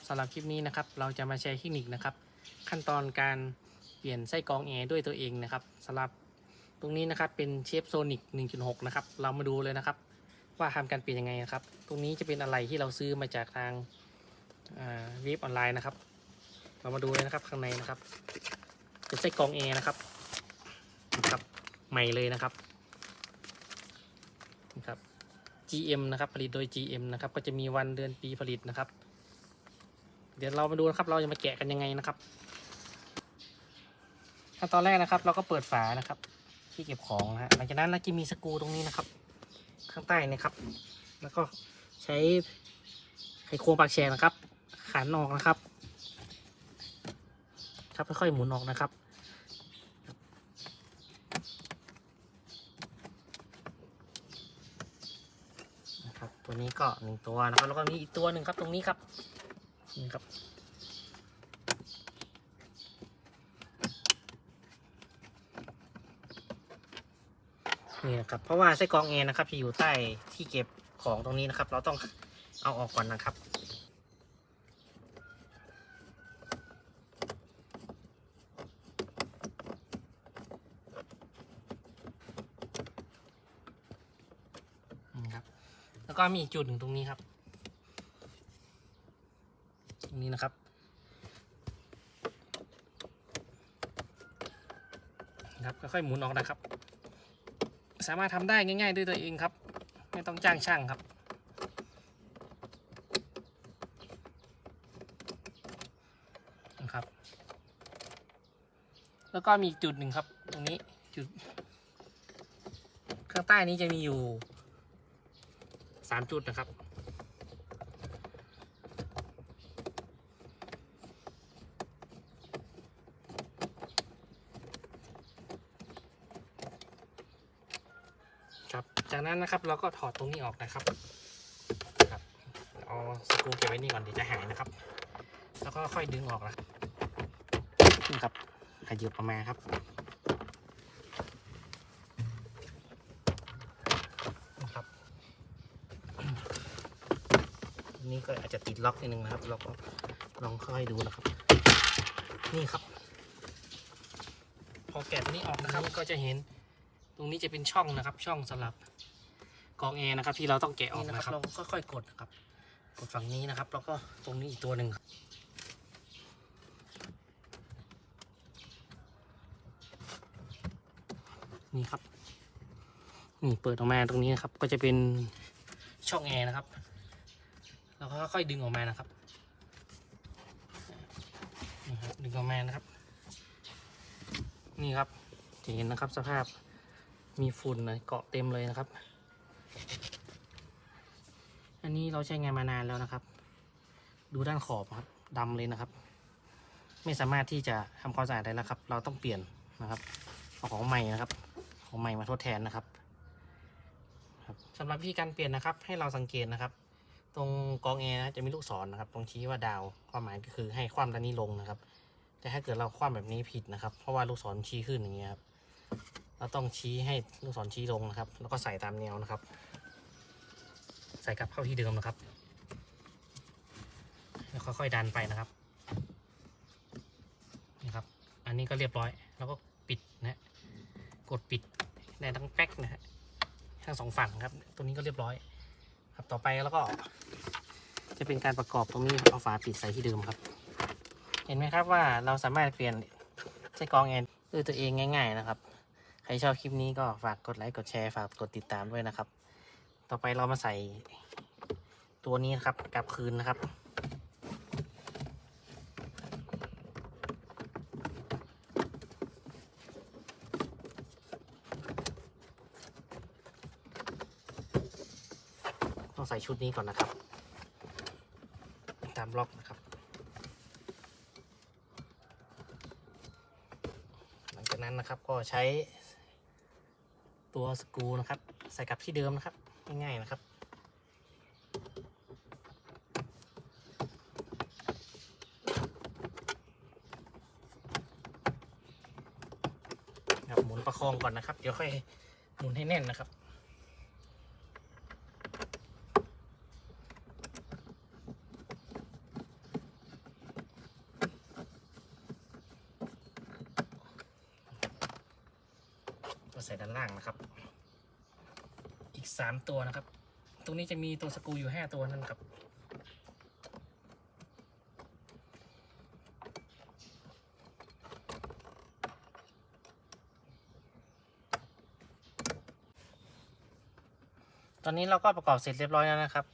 ครับสำหรับคลิปนี้นะครับเราจะมาแชร์เทคนิคนะครับ ขั้นตอนการเปลี่ยนไส้กรองแอร์ด้วยตัวเองนะครับสำหรับตรงนี้นะครับเป็นเชฟโซนิก1.6 นะครับ เรามาดูเลยนะครับ ว่าทำการเปลี่ยนยังไงนะครับ ตรงนี้จะเป็นอะไรที่เราซื้อมาจากทางเว็บออนไลน์นะครับ เรามาดูเลยนะครับข้างในนะครับ เป็นไส้กรองแอร์นะครับนะครับใหม่เลยนะครับนะครับ GM นะครับผลิตโดย GM นะครับก็จะมีวันเดือนปีผลิตนะครับ เดี๋ยวเรามาดูนะครับ เราจะมาแกะกันยังไงนะครับขั้นตอนแรกนะครับ เราก็เปิดฝานะครับ ที่เก็บของนะฮะหลังจากนั้นเราจะมีสกรูตรงนี้นะครับ ข้างใต้นะครับ แล้วก็ใช้ไขควงปากแฉกนะครับขันออกนะครับ ครับค่อยๆหมุนออกนะครับนะครับ ตัวนี้ก็หนึ่งตัวนะครับแล้วก็มีอีกตัวหนึ่งครับตรงนี้ครับ นี่ครับนี่นะครับเพราะว่าไส้กรองเองนะครับจะอยู่ใต้ที่เก็บของตรงนี้นะครับ เราต้องเอาออกก่อนนะครับนี่ครับแล้วก็มีอีกจุดหนึ่งตรงนี้ครับ นี้นะครับ ครับค่อยๆหมุนออกนะครับ สามารถทำได้ง่ายๆด้วยตัวเองครับ ไม่ต้องจ้างช่างครับ นะครับ แล้วก็มีจุดหนึ่งครับ ตรงนี้จุด ข้างใต้นี้จะมีอยู่สามจุดนะครับ จากนั้นนะครับเราก็ถอดตรงนี้ออกนะครับครับเอาสกรูเก็บไว้นี่ก่อนเดี๋ยวจะหายนะครับ แล้วก็ค่อยดึงออกนะนี่ครับขยับออกมาครับนะครับนนี้ก็อาจจะติดล็อกนิดนึงนะครับ เราก็ลองค่อยดูนะครับ นี่ครับ พอแกะตัวนี้ออกนะครับก็จะเห็น ตรงนี้จะเป็นช่องนะครับ ช่องสำหรับกองแอร์นะครับ ที่เราต้องแกะออกนะครับ เราค่อยๆกดนะครับ กดฝั่งนี้นะครับ แล้วก็ตรงนี้อีกตัวหนึ่งนี่ครับ นี่เปิดออกมาตรงนี้นะครับ ก็จะเป็นช่องแอร์นะครับแล้วก็ค่อยๆดึงออกมานะครับนะครับดึงออกมานะครับ นี่ครับจะเห็นนะครับสภาพ มีฝุ่นนะเกาะเต็มเลยนะครับ อันนี้เราใช้งานมานานแล้วนะครับ ดูด้านขอบครับดำเลยนะครับ ไม่สามารถที่จะทำความสะอาดได้แล้วครับ เราต้องเปลี่ยนนะครับเอาของใหม่นะครับ ของใหม่มาทดแทนนะครับครับสำหรับวิธีการเปลี่ยนนะครับ ให้เราสังเกตนะครับ ตรงกองแอร์นะจะมีลูกศรนะครับ ตรงชี้ว่าดาวความหมายก็คือให้ความด้านนี้ลงนะครับ แต่ถ้าเกิดเราคว่ำแบบนี้ผิดนะครับ เพราะว่าลูกศรชี้ขึ้นอย่างเงี้ยครับ เราต้องชี้ให้ลูกศรชี้ลงนะครับ แล้วก็ใส่ตามแนวนะครับ ใส่กลับเข้าที่เดิมนะครับ แล้วค่อยๆดันไปนะครับนะครับ อันนี้ก็เรียบร้อย แล้วก็ปิดนะกดปิดในทั้งแป๊กนะฮะทั้งสองฝั่งครับตรงนี้ก็เรียบร้อย ครับต่อไปแล้วก็ จะเป็นการประกอบตรงนี้เอาฝาปิดใส่ที่เดิมครับ เห็นไหมครับว่าเราสามารถเปลี่ยนไส้กรองแอนด้วยตัวเองง่าย ๆ นะครับ ครชอบคลิปนี้ก็ฝากกดไลค์ กดแชร์ ฝากกดติดตามด้วยนะครับ ต่อไปเรามาใส่ตัวนี้นะครับกลับคืนนะครับ ต้องใส่ชุดนี้ก่อนนะครับ ตามล็อกนะครับ หลังจากนั้นนะครับก็ใช้ ตัวสกรูนะครับ ใส่กลับที่เดิมนะครับ ง่ายๆนะครับครับ หมุนประคองก่อนนะครับ เดี๋ยวค่อยหมุนให้แน่นนะครับ ส่ด้านล่างนะครับ อีกสามตัวนะครับ ตรงนี้จะมีตัวสกูอยู่ห้าตัวนั่นครับ ตอนนี้เราก็ประกอบเสร็จเรียบร้อยแล้วนะครับ